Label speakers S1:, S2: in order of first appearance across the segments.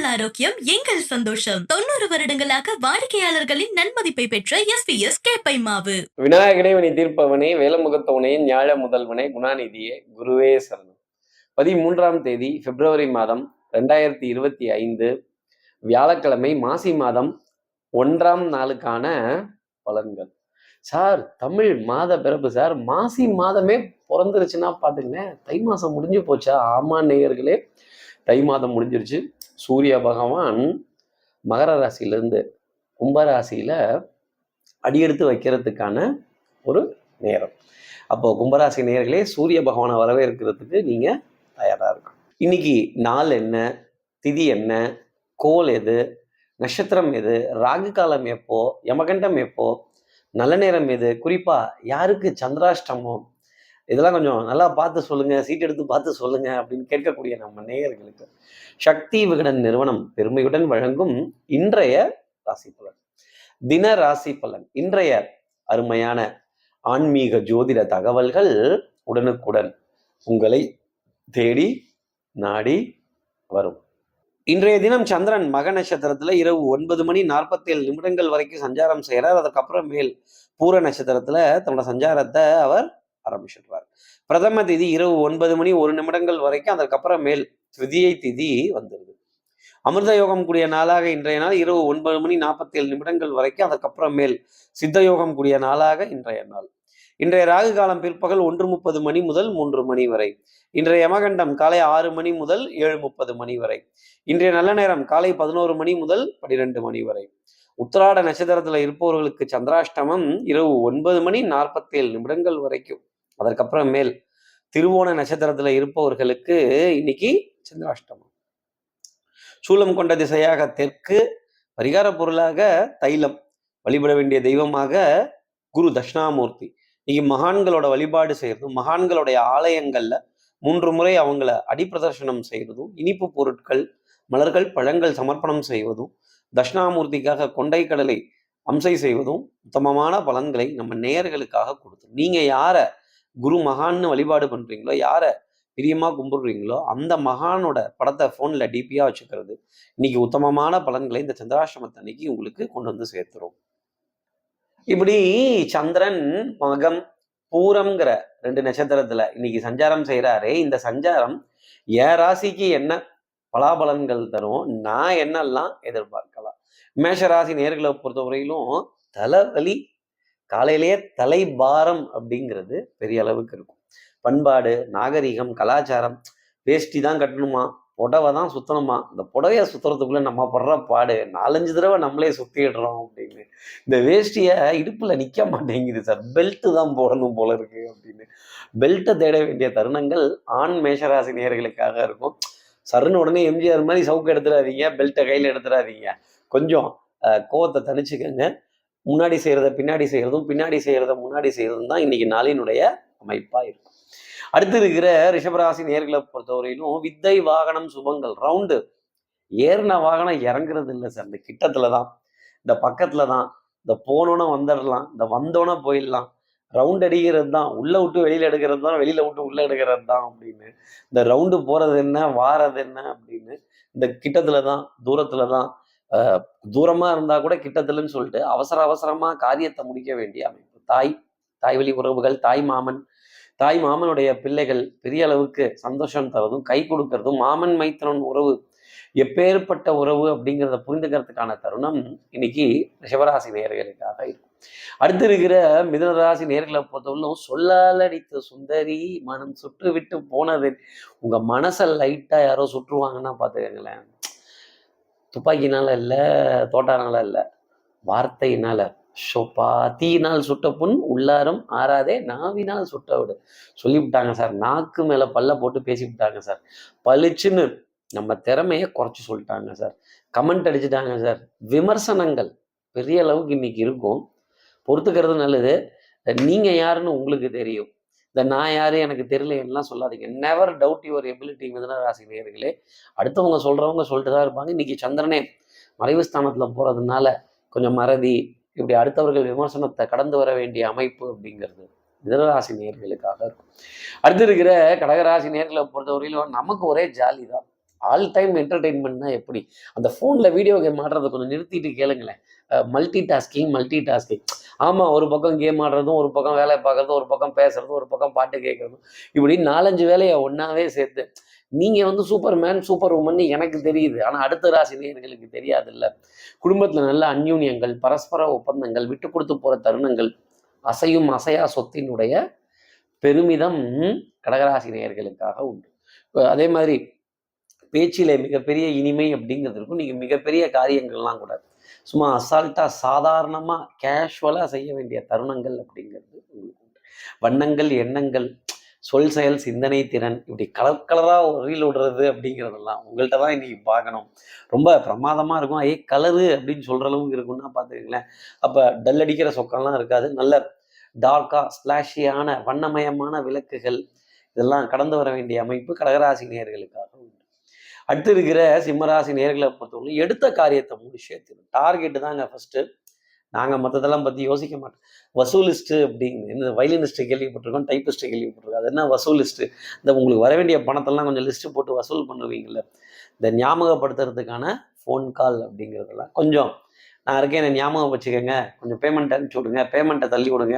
S1: உங்கள் ஆரோக்கியம் எங்கள் சந்தோஷம். தொண்ணூறு வருடங்களாக வாடிக்கையாளர்களின் நன்மதிப்பை பெற்ற எஸ் பி எஸ் கேப்பை மாவு
S2: விநாயகனே வினை தீர்ப்பவனே வேலமுகத்தவனே ஞாழ முதல்வனே குணாநிதியே குருவே சரணம். பதிமூன்றாம் தேதி பிப்ரவரி மாதம் ரெண்டாயிரத்தி இருபத்தி ஐந்து வியாழக்கிழமை மாசி மாதம் ஒன்றாம் நாளுக்கான பலன்கள். சார் தமிழ் மாத பிறப்பு சார். மாசி மாதமே பிறந்துருச்சுன்னா பார்த்துங்க தை மாதம் முடிஞ்சு போச்சா? ஆமா நேயர்களே. தை மாதம் முடிஞ்சிருச்சு. சூரிய பகவான் மகர ராசியிலேருந்து கும்பராசியில் அடியெடுத்து வைக்கிறதுக்கான ஒரு நேரம். அப்போது கும்பராசி நேர்களே சூரிய பகவானை வரவேற்கிறதுக்கு நீங்கள் தயாராக இருக்கணும். இன்னைக்கு நாள் என்ன? திதி என்ன? கோல் எது? நட்சத்திரம் எது? ராகு காலம் எப்போ? யமகண்டம் எப்போ? நல்ல நேரம் எது? குறிப்பாக யாருக்கு சந்திராஷ்டமம்? இதெல்லாம் கொஞ்சம் நல்லா பார்த்து சொல்லுங்க சீட் எடுத்து பார்த்து சொல்லுங்க அப்படின்னு கேட்கக்கூடிய நம்ம நேயர்களுக்கு சக்தி விகடன் நிறுவனம் பெருமையுடன் வழங்கும் இன்றைய ராசி பலன். தின ராசி பலன். இன்றைய அருமையான ஆன்மீக ஜோதிட தகவல்கள் உடனுக்குடன் உங்களை தேடி நாடி வரும். இன்றைய தினம் சந்திரன் மக நட்சத்திரத்துல இரவு ஒன்பது மணி நாற்பத்தேழு நிமிடங்கள் வரைக்கும் சஞ்சாரம் செய்கிறார் அதுக்கப்புறம் மேல் பூர நட்சத்திரத்துல தன்னோட சஞ்சாரத்தை அவர் ஆரம்பிச்சிடுறார். பிரதம திதி இரவு ஒன்பது மணி ஒரு நிமிடங்கள் வரைக்கும் அதற்கப்புறம் மேல் திதியை திதி வந்துடுது அமிர்த யோகம் கூடிய நாளாக இன்றைய நாள் இரவு ஒன்பது மணி நாற்பத்தி ஏழு நிமிடங்கள் வரைக்கும் அதற்கப்புறம் மேல் சித்த யோகம் கூடிய நாளாக இன்றைய நாள். இன்றைய ராகு காலம் பிற்பகல் ஒன்று முப்பது மணி முதல் மூன்று மணி வரை. இன்றைய யமகண்டம் காலை ஆறு மணி முதல் ஏழு முப்பது மணி வரை. இன்றைய நல்ல நேரம் காலை பதினோரு மணி முதல் பனிரெண்டு மணி வரை. உத்திராட நட்சத்திரத்தில் இருப்பவர்களுக்கு சந்திராஷ்டமம் இரவு ஒன்பது மணி நாற்பத்தி ஏழு நிமிடங்கள் வரைக்கும். அதற்கப்புறம் மேல் திருவோண நட்சத்திரத்துல இருப்பவர்களுக்கு இன்னைக்கு சந்திராஷ்டமம். சூலம் கொண்ட திசையாக தெற்கு பரிகார பொருளாக தைலம். வழிபட வேண்டிய தெய்வமாக குரு தட்சிணாமூர்த்தி. இன்னைக்கு மகான்களோட வழிபாடு செய்யறதும் மகான்களுடைய ஆலயங்கள்ல மூன்று முறை அவங்கள அடிப்பிரதர்சனம் செய்வதும் இனிப்பு பொருட்கள் மலர்கள் பழங்கள் சமர்ப்பணம் செய்வதும் தட்சிணாமூர்த்திக்காக கொண்டை கடலை அம்சை செய்வதும் உத்தமமான பலன்களை நம்ம நேயர்களுக்காக கொடுத்தோம். நீங்க யாரை குரு மகான்னு வழிபாடு பண்றீங்களோ யார பிரியமா கும்பிடுறீங்களோ அந்த மகானோட படத்தை போன்ல டிபியா வச்சுக்கிறது இன்னைக்கு உத்தமமான பலன்களை இந்த சந்திராசிரமத்தை அன்னைக்கு உங்களுக்கு கொண்டு வந்து சேர்த்துரும். இப்படி சந்திரன் மகம் பூரம்ங்கிற ரெண்டு நட்சத்திரத்துல இன்னைக்கு சஞ்சாரம் செய்யறாரே இந்த சஞ்சாரம் என் ராசிக்கு என்ன பலாபலன்கள் தரும் நான் என்னெல்லாம் எதிர்பார்க்கலாம்? மேஷ ராசி நேர்களை பொறுத்தவரையிலும் தலைவலி காலையிலேயே தலைபாரம் அப்படிங்கிறது பெரிய அளவுக்கு இருக்கும். பண்பாடு நாகரிகம் கலாச்சாரம் வேஷ்டி தான் கட்டணுமா? புடவை தான் சுத்தணுமா? இந்த புடவையை சுத்துறதுக்குள்ள நம்ம படுற பாடு நாலஞ்சு தடவை நம்மளே சுத்திடுறோம் அப்படின்னு. இந்த வேஷ்டியை இடுப்புல நிக்க மாட்டேங்குது சார். பெல்ட்டு தான் போடணும் போல இருக்கு அப்படின்னு. பெல்ட்டை தேட வேண்டிய தருணங்கள் ஆண் மேஷராசி நேர்களுக்காக இருக்கும். சருன்னு உடனே எம்ஜிஆர் மாதிரி சவுக்கு எடுத்துடாதீங்க பெல்ட்டை கையில் எடுத்துடாதீங்க. கொஞ்சம் கோவத்தை தணிச்சுக்கங்க. முன்னாடி செய்கிறத பின்னாடி செய்கிறதும் பின்னாடி செய்கிறத முன்னாடி செய்கிறதும் தான் இன்னைக்கு நாளினுடைய அமைப்பாக இருக்கும். அடுத்து இருக்கிற ரிஷபராசி நேர்களை பொறுத்தவரையிலும் வித்தை வாகனம் சுபங்கள் ரவுண்டு ஏறின வாகனம் இறங்குறது இல்லை சார். இந்த கிட்டத்துல தான் இந்த பக்கத்துல தான் இந்த போனோன்னே வந்துடலாம் இந்த வந்தோன்னே போயிடலாம். ரவுண்ட் அடிக்கிறது தான் உள்ள விட்டு வெளியில எடுக்கிறது தான் வெளியில விட்டு உள்ளே எடுக்கிறது தான் அப்படின்னு. இந்த ரவுண்டு போறது என்ன வாரது என்ன அப்படின்னு. இந்த கிட்டத்துல தான் தூரத்துல தான் தூரமாக தூரமா இருந்தா கூட கிட்டத்தில்னு சொல்லிட்டு அவசர அவசரமா காரியத்தை முடிக்க வேண்டிய அமைப்பு. தாய் தாய் வழி உறவுகள் தாய் மாமன். தாய் மாமனுடைய பிள்ளைகள் பெரிய அளவுக்கு சந்தோஷம் தரதும் கை கொடுக்கறதும் மாமன் மைத்திரன் உறவு எப்பேற்பட்ட உறவு அப்படிங்கிறத புரிந்துக்கிறதுக்கான தருணம் இன்னைக்கு ரிஷபராசி நேர்களுக்காக இருக்கும். அடுத்து இருக்கிற மிதனராசி நேர்களை பொறுத்தவரையிலும் சொல்லாலடித்த சுந்தரி மனம் சுட்டு விட்டு போனது. உங்க மனசை லைட்டா யாரோ சுற்றுவாங்கன்னா பாத்துக்கங்களேன் துப்பாக்கினால இல்லை தோட்டானால இல்லை வார்த்தையினால. ஷோப்பா தீயினால் சுட்ட புண் உள்ளாரம் ஆறாதே நாவினால் சுட்ட விடு. சொல்லிவிட்டாங்க சார். நாக்கு மேலே பல்ல போட்டு பேசிவிட்டாங்க சார். பளிச்சுன்னு நம்ம திறமையை குறைச்சி சொல்லிட்டாங்க சார். Comment அடிச்சுட்டாங்க sir. விமர்சனங்கள் பெரிய அளவுக்கு இன்னைக்கு இருக்கும். பொறுத்துக்கிறது நல்லது. நீங்கள் யாருன்னு உங்களுக்கு தெரியும். இந்த நான் யாரு? எனக்கு தெரியல எல்லாம் சொல்லாதீங்க. நெவர் டவுட் யுவர் எபிலிட்டி மிதன ராசி நேயர்களே. அடுத்தவங்க சொல்றவங்க சொல்லிட்டு தான் இருப்பாங்க. இன்னைக்கு சந்திரனே மறைவு ஸ்தானத்துல போறதுனால கொஞ்சம் மறதி இப்படி அடுத்தவர்கள் விமர்சனத்தை கடந்து வர வேண்டிய அமைப்பு அப்படிங்கிறது மிதனராசி நேர்களுக்காக இருக்கும். அடுத்து இருக்கிற கடகராசி நேர்களை பொறுத்தவரையிலும் நமக்கு ஒரே ஜாலி தான். ஆல் டைம் என்டர்டெயின்மெண்ட்னா எப்படி? அந்த ஃபோனில் வீடியோ கேம் ஆடுறதை கொஞ்சம் நிறுத்திட்டு கேளுங்களேன். மல்டி டாஸ்கிங் மல்டி டாஸ்கிங் ஆமாம் ஒரு பக்கம் கேம் ஆடுறதும் ஒரு பக்கம் வேலை பார்க்குறதும் ஒரு பக்கம் பேசுறதும் ஒரு பக்கம் பாட்டு கேட்குறதும். இப்படி நாலஞ்சு வேலையை ஒன்றாவே சேர்த்து நீங்கள் வந்து சூப்பர் மேன் சூப்பர் உமன் எனக்கு தெரியுது. ஆனால் அடுத்த ராசி நேர்களுக்கு தெரியாதுல்ல. குடும்பத்தில் நல்ல அந்யூன்யங்கள் பரஸ்பர ஒப்பந்தங்கள் விட்டு கொடுத்து போகிற தருணங்கள் அசையும் அசையா சொத்தினுடைய பெருமிதம் கடகராசி நேயர்களுக்காக உண்டு. அதே மாதிரி பேச்சிலே மிகப்பெரிய இனிமை அப்படிங்கிறது இருக்கும். நீங்கள் மிகப்பெரிய காரியங்கள்லாம் கூட சும்மா அசால்ட்டாக சாதாரணமாக கேஷுவலாக செய்ய வேண்டிய தருணங்கள் அப்படிங்கிறது உங்களுக்கு வண்ணங்கள் எண்ணங்கள் சொல் செயல் சிந்தனை திறன் இப்படி கலர் கலராக ரீல் விடுறது அப்படிங்கிறதெல்லாம் உங்கள்கிட்ட தான் இன்னைக்கு பார்க்கணும். ரொம்ப பிரமாதமாக இருக்கும். ஏ கலரு அப்படின்னு சொல்கிற அளவுக்கு இருக்கும்னா பார்த்துக்கங்களேன். அப்போ டல் அடிக்கிற சொக்கம்லாம் இருக்காது. நல்ல டார்க்காக ஸ்லாஷியான வண்ணமயமான விளக்குகள் இதெல்லாம் கடந்து வர வேண்டிய அமைப்பு கடகராசி நேயர்களுக்காக உண்டு. அடுத்து இருக்கிற சிம்மராசி நேர்களை பொறுத்தவரை எடுத்த காரியத்தை முடிச்சே சேர்த்து டார்கெட்டு தாங்க ஃபர்ஸ்ட்டு நாங்கள் மற்றதெல்லாம் பற்றி யோசிக்க மாட்டோம். வசூலிஸ்ட்டு அப்படிங்க இந்த வயலினிஸ்ட்டு கேள்விப்பட்டிருக்கோம் டைப்பிஸ்ட்டு கேள்விப்பட்டிருக்கோம். அது என்ன வசூலிஸ்ட்டு? இந்த உங்களுக்கு வர வேண்டிய பணத்தெல்லாம் கொஞ்சம் லிஸ்ட்டு போட்டு வசூல் பண்ணுவீங்கள்ல இந்த ஞாபகப்படுத்துறதுக்கான ஃபோன் கால் அப்படிங்கிறதெல்லாம் கொஞ்சம் நான் இருக்கேன் என்னை ஞாபகம் வச்சுக்கோங்க. கொஞ்சம் பேமெண்ட் அனுப்பிச்சி விடுங்க பேமெண்ட்டை தள்ளி விடுங்க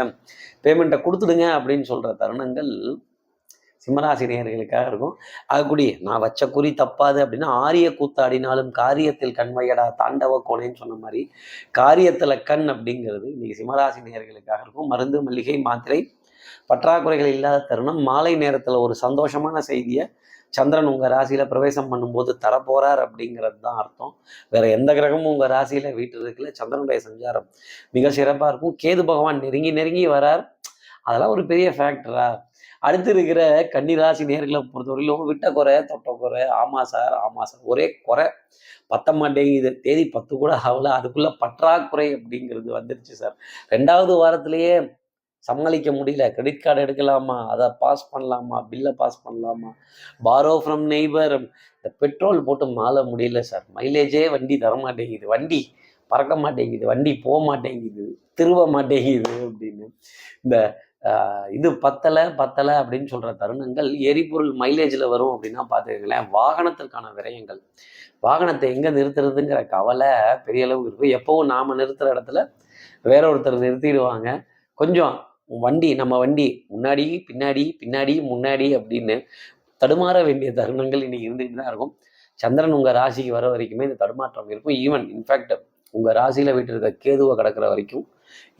S2: பேமெண்ட்டை கொடுத்துடுங்க அப்படின்னு சொல்கிற தருணங்கள் சிம்மராசி நேயர்களுக்காக இருக்கும் ஆகக்கூடிய நான் வச்ச குறி தப்பாது அப்படின்னா ஆரிய கூத்தாடினாலும் காரியத்தில் கண்மையடா தாண்டவ கோணைன்னு சொன்ன மாதிரி காரியத்தில் கண் அப்படிங்கிறது இன்னைக்கு சிம்மராசி நேயர்களுக்காக இருக்கும். மருந்து மல்லிகை மாத்திரை பற்றாக்குறைகள் இல்லாத தருணம். மாலை நேரத்தில் ஒரு சந்தோஷமான செய்தியை சந்திரன் உங்கள் ராசியில் பிரவேசம் பண்ணும்போது தரப்போறார் அப்படிங்கிறது தான் அர்த்தம். வேற எந்த கிரகமும் உங்கள் ராசியில் வீட்டில் இருக்கல சந்திரனுடைய சஞ்சாரம் மிக சிறப்பாக இருக்கும். கேது பகவான் நெருங்கி நெருங்கி வரார். அதெல்லாம் ஒரு பெரிய ஃபேக்டரா அடுத்து இருக்கிற கன்னிராசி நேர்களை பொறுத்தவரையிலும் விட்ட குறை தொட்ட குறை ஆமா சார் ஆமா சார் ஒரே குறை. பத்த மாட்டேங்குது தேதி பத்து கூட ஆகல அதுக்குள்ள பற்றாக்குறை அப்படிங்கிறது வந்துருச்சு சார். ரெண்டாவது வாரத்திலேயே சமாளிக்க முடியல. கிரெடிட் கார்டு எடுக்கலாமா? அதை பாஸ் பண்ணலாமா? பில்லை பாஸ் பண்ணலாமா? பாரோ ஃப்ரம் நெய்பர் இந்த பெட்ரோல் போட்டு மாற முடியல சார். மைலேஜே வண்டி தர மாட்டேங்குது. வண்டி பறக்க மாட்டேங்குது. வண்டி போக மாட்டேங்குது. திருவ மாட்டேங்குது அப்படின்னு. இந்த இது பத்தலை பத்தலை அப்படின்னு சொல்கிற தருணங்கள் எரிபொருள் மைலேஜில் வரும் அப்படின்னா பார்த்துக்கங்களேன் வாகனத்திற்கான விரயங்கள். வாகனத்தை எங்கே நிறுத்துறதுங்கிற கவலை பெரிய அளவுக்கு இருக்கும் எப்போவும் நாம் நிறுத்துகிற இடத்துல வேற ஒருத்தர் நிறுத்திடுவாங்க. கொஞ்சம் வண்டி நம்ம வண்டி முன்னாடி பின்னாடி பின்னாடி முன்னாடி அப்படின்னு தடுமாற வேண்டிய தருணங்கள் இன்னைக்கு இருந்துகிட்டு தான் இருக்கும். சந்திரன் உங்கள் ராசிக்கு வர வரைக்குமே இந்த தடுமாற்றம் இருக்கும். ஈவன் இன்ஃபேக்ட் உங்கள் ராசியில் வீட்டு இருக்க கேதுவை கிடக்கிற வரைக்கும்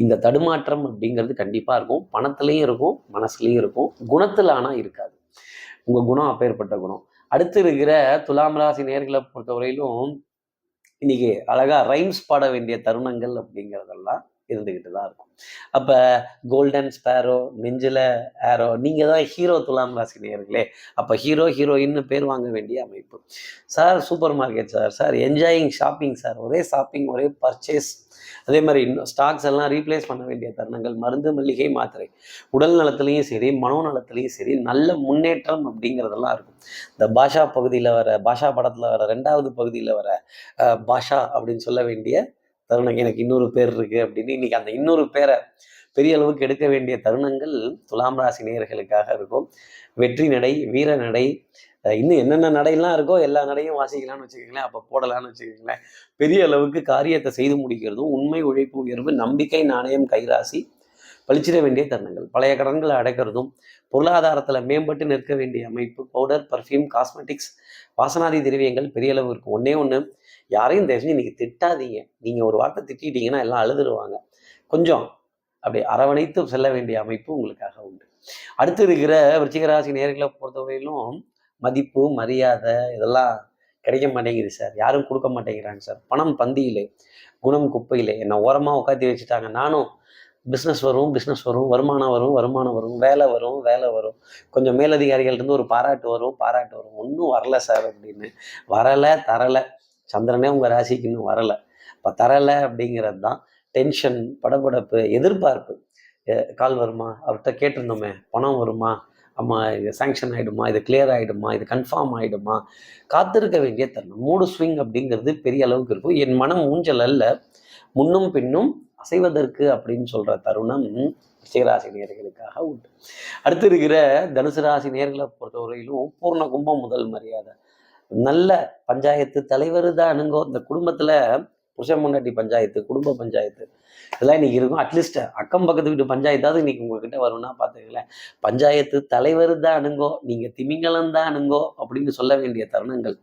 S2: இந்த தடுமாற்றம் அப்படிங்கிறது கண்டிப்பாக இருக்கும். பணத்துலேயும் இருக்கும் மனசுலேயும் இருக்கும். குணத்தில் ஆனால் இருக்காது. உங்கள் குணம் அப்பேற்பட்ட குணம். அடுத்து இருக்கிற துலாம் ராசி நேர்களை பொறுத்தவரையிலும் இன்னைக்கு அழகா ரைம்ஸ் பாட வேண்டிய தருணங்கள் அப்படிங்கிறதெல்லாம் இருந்துக்கிட்டு தான் இருக்கும். அப்போ கோல்டன் ஸ்பேரோ நெஞ்சில் ஏரோ நீங்கள் தான் ஹீரோ துலாம் ராசி நேயர்களே. அப்போ ஹீரோ ஹீரோயின்னு பேர் வாங்க வேண்டிய அமைப்பு. Sir super market sir. Sir enjoying shopping sir. ஒரே ஷாப்பிங் ஒரே பர்ச்சேஸ் அதே மாதிரி இன்னும் ஸ்டாக்ஸ் எல்லாம் ரீப்ளேஸ் பண்ண வேண்டிய தருணங்கள் மருந்து மல்லிகை மாத்திரை. உடல் நலத்துலேயும் சரி மனோநலத்துலேயும் சரி நல்ல முன்னேற்றம் அப்படிங்கிறதெல்லாம் இருக்கும். இந்த பாஷா பகுதியில் வர பாஷா படத்தில் வர ரெண்டாவது பகுதியில் வர பாஷா அப்படின்னு சொல்ல வேண்டிய தருணம் எனக்கு இன்னொரு பேர் இருக்குது அப்படின்னு இன்னைக்கு அந்த இன்னொரு பேரை பெரிய அளவுக்கு எடுக்க வேண்டிய தருணங்கள் துலாம் ராசி நேயர்களுக்காக இருக்கும். வெற்றி நடை வீர நடை இன்னும் என்னென்ன நடையெல்லாம் இருக்கோ எல்லா நடையும் வாசிக்கலாம்னு வச்சுக்கோங்களேன். அப்போ போடலாம்னு வச்சுக்கோங்களேன். பெரிய அளவுக்கு காரியத்தை செய்து முடிக்கிறதும் உண்மை உழைப்பு உயர்வு நம்பிக்கை நாணயம் கைராசி பழிச்சிட வேண்டிய தருணங்கள் பழைய கடன்களை அடைக்கிறதும் பொருளாதாரத்தில் மேம்பட்டு நிற்க வேண்டிய அமைப்பு பவுடர் பர்ஃப்யூம் காஸ்மெட்டிக்ஸ் வாசனாதி திரவியங்கள் பெரிய அளவு இருக்கும். ஒன்றே ஒன்று யாரையும் தயவு இன்றைக்கி இன்னைக்கு திட்டாதீங்க. நீங்கள் ஒரு வார்த்தை திட்டிட்டீங்கன்னா எல்லாம் அழுதுருவாங்க. கொஞ்சம் அப்படி அரவணைத்து செல்ல வேண்டிய அமைப்பு உங்களுக்காக உண்டு. அடுத்து இருக்கிற விருச்சிகராசி நேர்களை பொறுத்தவரையிலும் மதிப்பு மரியாதை இதெல்லாம் கிடைக்க மாட்டேங்குது சார். யாரும் கொடுக்க மாட்டேங்கிறாங்க சார். பணம் பந்தியிலே குணம் குப்பையிலே என்னை ஓரமாக உட்காத்தி வச்சுட்டாங்க. நானும் பிஸ்னஸ் வரும் பிஸ்னஸ் வரும் வருமானம் வரும் வருமானம் வரும் வேலை வரும் வேலை வரும். கொஞ்சம் மேலதிகாரிகள் ஒரு பாராட்டு வரும் பாராட்டு வரும். ஒன்றும் வரல சார் அப்படின்னு. வரலை தரலை. சந்திரனே உங்கள் ராசிக்கு இன்னும் வரலை. இப்போ தரலை அப்படிங்கிறது தான் டென்ஷன் படபடப்பு எதிர்பார்ப்பு. கால் வருமா? அவர்கிட்ட கேட்டிருந்தோமே பணம் வருமா? அம்மா இது சேங்ஷன் ஆகிடுமா இது கிளியர் ஆகிடுமா இது கன்ஃபார்ம் ஆகிடுமா காத்திருக்க வேண்டிய தருணம். மூடு ஸ்விங் அப்படிங்கிறது பெரிய அளவுக்கு இருக்கும். என் மனம் ஊஞ்சல் அல்ல. முன்னும் பின்னும் அசைவதற்கு அப்படின்னு சொல்கிற தருணம் ரிஷிகராசி நேர்களுக்காக உண்டு. அடுத்து இருக்கிற தனுசு ராசி நேர்களை பொறுத்தவரையிலும் பூர்ண கும்பம் முதல் மரியாதை. நல்ல பஞ்சாயத்து தலைவர் தானுங்கோ இந்த குடும்பத்தில் புருஷ முன்னாடி பஞ்சாயத்து குடும்ப பஞ்சாயத்து. இதெல்லாம் இன்னைக்கு இருக்கும். அட்லீஸ்ட் அக்கம் பக்கத்து வீட்டு பஞ்சாயத்தாவது இன்னைக்கு உங்ககிட்ட வரும்னா பார்த்துக்கங்களேன் பஞ்சாயத்து தலைவர் தான் அணுங்கோ நீங்கள் திமிங்கலம் தான் அணுங்கோ அப்படின்னு சொல்ல வேண்டிய தருணங்கள்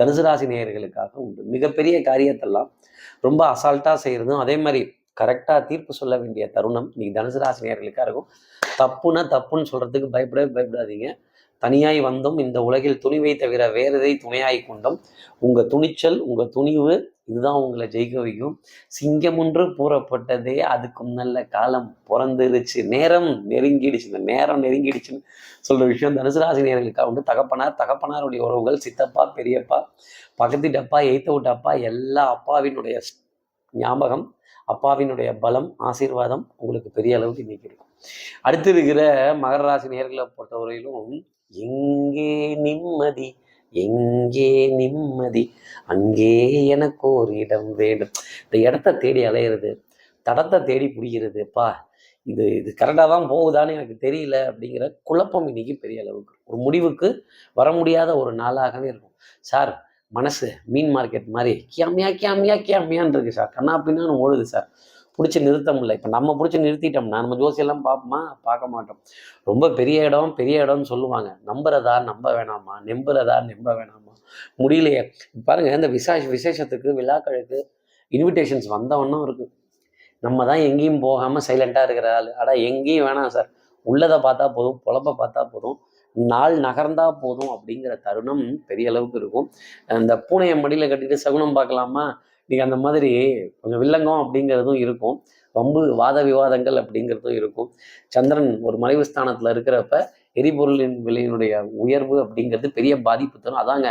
S2: தனுசு ராசி நேயர்களுக்காக உண்டு. மிகப்பெரிய காரியத்தெல்லாம் ரொம்ப அசால்ட்டாக செய்கிறதும் அதே மாதிரி கரெக்டாக தீர்ப்பு சொல்ல வேண்டிய தருணம் நீங்கள் தனுசு ராசி நேயர்களுக்காக இருக்கும். தப்புனா தப்புன்னு சொல்கிறதுக்கு பயப்படவே பயப்படாதீங்க. தனியாய் வந்தோம் இந்த உலகில் துணிவை தவிர வேறு எதை துணையாய் கொண்டோம் உங்கள் துணிச்சல் உங்கள் துணிவு இதுதான் உங்களை ஜெயிக்க வைக்கும். சிங்கம் ஒன்று கூறப்பட்டதே அதுக்கும் நல்ல காலம் பிறந்துருச்சு. நேரம் நெருங்கிடுச்சு. இந்த நேரம் நெருங்கிடுச்சுன்னு சொல்ற விஷயம் தனுசு ராசி நேர்களுக்காக உண்டு. தகப்பனார் தகப்பனாருடைய உறவுகள் சித்தப்பா பெரியப்பா பக்கத்து டப்பா எய்த்த விட்டப்பா எல்லா அப்பாவினுடைய ஞாபகம் அப்பாவினுடைய பலம் ஆசீர்வாதம் உங்களுக்கு பெரிய அளவுக்கு இன்னைக்கு இருக்கும். அடுத்து இருக்கிற மகர ராசி நேர்களை பொறுத்தவரையிலும் எங்கே நிம்மதி எங்கே நிம்மதி? அங்கே எனக்கு ஒரு இடம் வேண்டும். இந்த இடத்த தேடி அலையிறது தடத்தை தேடி பிடிக்கிறது பா இது இது கரெக்டாக தான் போகுதான்னு எனக்கு தெரியல அப்படிங்கிற குழப்பம் இன்னைக்கு பெரிய அளவுக்கு ஒரு முடிவுக்கு வர முடியாத ஒரு நாளாகவே இருக்கும். சார் மனசு மீன் மார்க்கெட் மாதிரி கியாமியா கியாமியா கியாமியான் இருக்கு சார். கண்ணா பின்னான்னு ஓடுது சார். பிடிச்சி நிறுத்த முடியல. இப்போ நம்ம பிடிச்சி நிறுத்திட்டோம்னா நம்ம ஜோசியெல்லாம் பார்ப்போமா பார்க்க மாட்டோம். ரொம்ப பெரிய இடம் பெரிய இடம்னு சொல்லுவாங்க. நம்புறதா நம்ப வேணாமா? நம்புறதா நம்ப வேணாமா? முடியலையே. பாருங்க இந்த விசேஷ விசேஷத்துக்கு விழாக்களுக்கு இன்விடேஷன்ஸ் வந்தவண்ணம் இருக்கு. நம்ம தான் எங்கேயும் போகாமல் சைலண்ட்டாக இருக்கிற ஆள். ஆனால் எங்கேயும் வேணாம் சார். உள்ளதை பார்த்தா போதும் பொழப்ப பார்த்தா போதும். நாள் நகர்ந்தா போதும் அப்படிங்கிற தருணம் பெரிய அளவுக்கு இருக்கும். அந்த பூனையை மடியில் கட்டிட்டு சகுனம் பார்க்கலாமா? நீங்கள் அந்த மாதிரி கொஞ்சம் வில்லங்கம் அப்படிங்கிறதும் இருக்கும். வம்பு வாத விவாதங்கள் அப்படிங்கிறதும் இருக்கும். சந்திரன் ஒரு மறைவு ஸ்தானத்தில் இருக்கிறப்ப எரிபொருளின் விலையினுடைய உயர்வு அப்படிங்கிறது பெரிய பாதிப்பு தரும். அதாங்க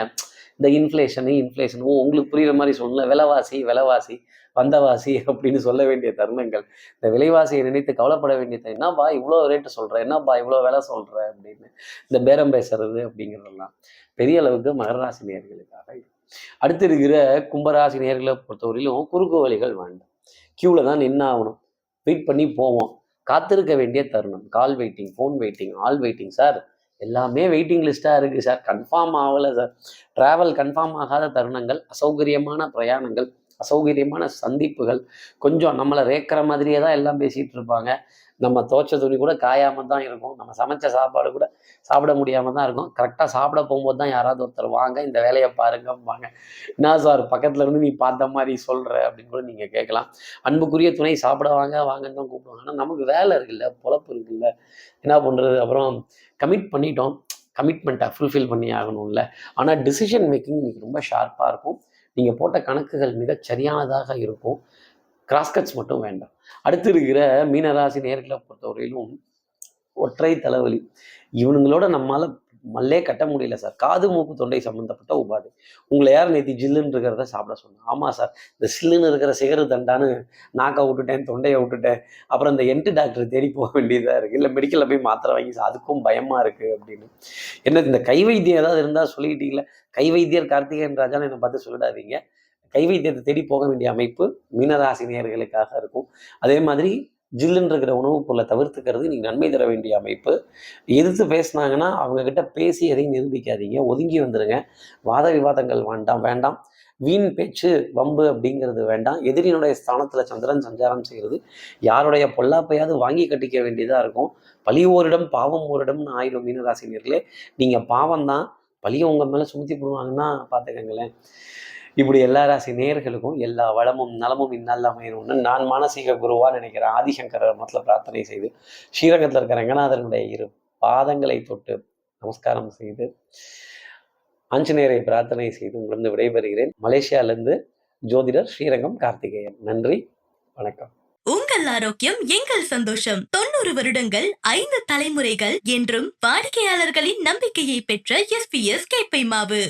S2: இந்த இன்ஃப்ளேஷனு இன்ஃப்ளேஷனும் உங்களுக்கு புரியுற மாதிரி சொல்லல. விலைவாசி விலைவாசி வந்தவாசி அப்படின்னு சொல்ல வேண்டிய தருணங்கள். இந்த விலைவாசியை நினைத்து கவலைப்பட வேண்டிய என்னப்பா இவ்வளோ ரேட்டு சொல்கிற என்னப்பா இவ்வளோ விலை சொல்கிற அப்படின்னு இந்த பேரம் பேசுறது அப்படிங்கிறதெல்லாம் பெரிய அளவுக்கு மகர ராசி இருக்கும். அடுத்து இருக்கிற கும்பராசி நேர்களை பொறுத்தவரையிலும் குறுக்கு வழிகள் வேண்டாம் க்யூவில் தான் நின்று ஆகணும் வெயிட் பண்ணி போவோம். காத்திருக்க வேண்டிய தருணம். Call waiting phone waiting all waiting sir எல்லாமே வெயிட்டிங் லிஸ்ட்டாக இருக்குது சார் கன்ஃபார்ம் ஆகலை சார் ட்ராவல் கன்ஃபார்ம் ஆகாத தருணங்கள் அசௌகரியமான பிரயாணங்கள் அசௌகரியமான சந்திப்புகள். கொஞ்சம் நம்மளை ரேக்கிற மாதிரியே தான் எல்லாம் பேசிகிட்டு இருப்பாங்க. நம்ம துவைச்ச துணி கூட காயாமல் தான் இருக்கும். நம்ம சமைச்ச சாப்பாடு கூட சாப்பிட முடியாமல் தான் இருக்கும். கரெக்டாக சாப்பிட போகும்போது தான் யாராவது ஒருத்தர் வாங்க இந்த வேலையை பாருங்கம்பாங்க. என்ன சார் பக்கத்தில் இருந்து நீ பார்த்த மாதிரி சொல்கிற அப்படின்னு கூட நீங்கள் கேட்கலாம். அன்புக்குரிய துணை சாப்பிட வாங்க வாங்கன்னு தான் கூப்பிடுவாங்க. ஆனால் நமக்கு வேலை இருக்குல்ல பொழப்பு இருக்குல்ல. என்ன பண்ணுறது அப்புறம் கமிட் பண்ணிட்டோம். கமிட்மெண்ட்டை ஃபுல்ஃபில் பண்ணி ஆகணும்ல. ஆனால் டிசிஷன் மேக்கிங் இன்னைக்கு ரொம்ப ஷார்ப்பாக இருக்கும். நீங்கள் போட்ட கணக்குகள் மிகச் சரியானதாக இருக்கும். கிராஸ்கட்ஸ் மட்டும் வேண்டாம். அடுத்து இருக்கிற மீனராசி நேர்களை பொறுத்தவரையிலும் ஒற்றை தலைவலி. இவனுங்களோட நம்மால மல்லே கட்ட முடியல சார். காது மூக்கு தொண்டை சம்மந்தப்பட்ட உபாதை. உங்களை யார் நேற்று ஜில்லுன்னு இருக்கிறத சாப்பிட சொன்னேன் ஆமாம் சார். இந்த சில்லுன்னு இருக்கிற சிகரு தண்டான்னு நாக்கை விட்டுட்டேன் தொண்டையை விட்டுட்டேன். அப்புறம் இந்த என்ட்டு டாக்டர் தேடி போக வேண்டியதாக இருக்குது இல்லை மெடிக்கலில் போய் மாத்திரை வாங்கி அதுக்கும் பயமாக இருக்குது அப்படின்னு. என்ன இந்த கை வைத்தியம் ஏதாவது இருந்தால் சொல்லிக்கிட்டீங்களே? கை வைத்தியர் கார்த்திகேயன் ராஜான்னு என்னை பார்த்து சொல்லிடாதீங்க. கை வைத்தியத்தை தேடி போக வேண்டிய அமைப்பு மீனராசினியர்களுக்காக இருக்கும். அதே மாதிரி ஜில்லுன்னு இருக்கிற உணவுப் பொருளை தவிர்த்துக்கிறது. நீங்கள் நன்மை தர வேண்டிய அமைப்பு. எதிர்த்து பேசுனாங்கன்னா அவங்க கிட்ட பேசி எதையும் நிரூபிக்காதீங்க. ஒதுங்கி வந்துடுங்க வாத விவாதங்கள் வேண்டாம் வேண்டாம். வீண் பேச்சு வம்பு அப்படிங்கிறது வேண்டாம். எதிரியினுடைய ஸ்தானத்தில் சந்திரன் சஞ்சாரம் செய்கிறது. யாருடைய பொல்லாப்பையாவது வாங்கி கட்டிக்க வேண்டியதாக இருக்கும். பழி ஓரிடம் பாவம் ஓரிடம்னு ஆயிடும் மீனராசினியர்களே. நீங்கள் பாவம் தான் பழியை உங்கள் மேலே சுமத்தி போடுவாங்கன்னா பார்த்துக்கங்களேன் இப்படி எல்லா ராசி நேர்களுக்கும் எல்லா வளமும் நலமும் இந்நாள் அமையணும்னு நான் மானசீக குருவா நினைக்கிறேன். ஆதிசங்கர மதத்தில் பிரார்த்தனை செய்து ஸ்ரீரங்கத்தில் இருக்கிற ரங்கநாதனுடைய இரு பாதங்களை தொட்டு நமஸ்காரம் செய்து ஆஞ்சநேயரை பிரார்த்தனை செய்து உங்களிருந்து விடைபெறுகிறேன். மலேசியாவிலிருந்து ஜோதிடர் ஸ்ரீரங்கம் கார்த்திகேயன். நன்றி வணக்கம்.
S1: உங்கள் ஆரோக்கியம் எங்கள் சந்தோஷம். தொண்ணூறு வருடங்கள் ஐந்து தலைமுறைகள் என்றும் வாடிக்கையாளர்களின் நம்பிக்கையை பெற்ற எஸ் பி எஸ் கேப்பை மாவு.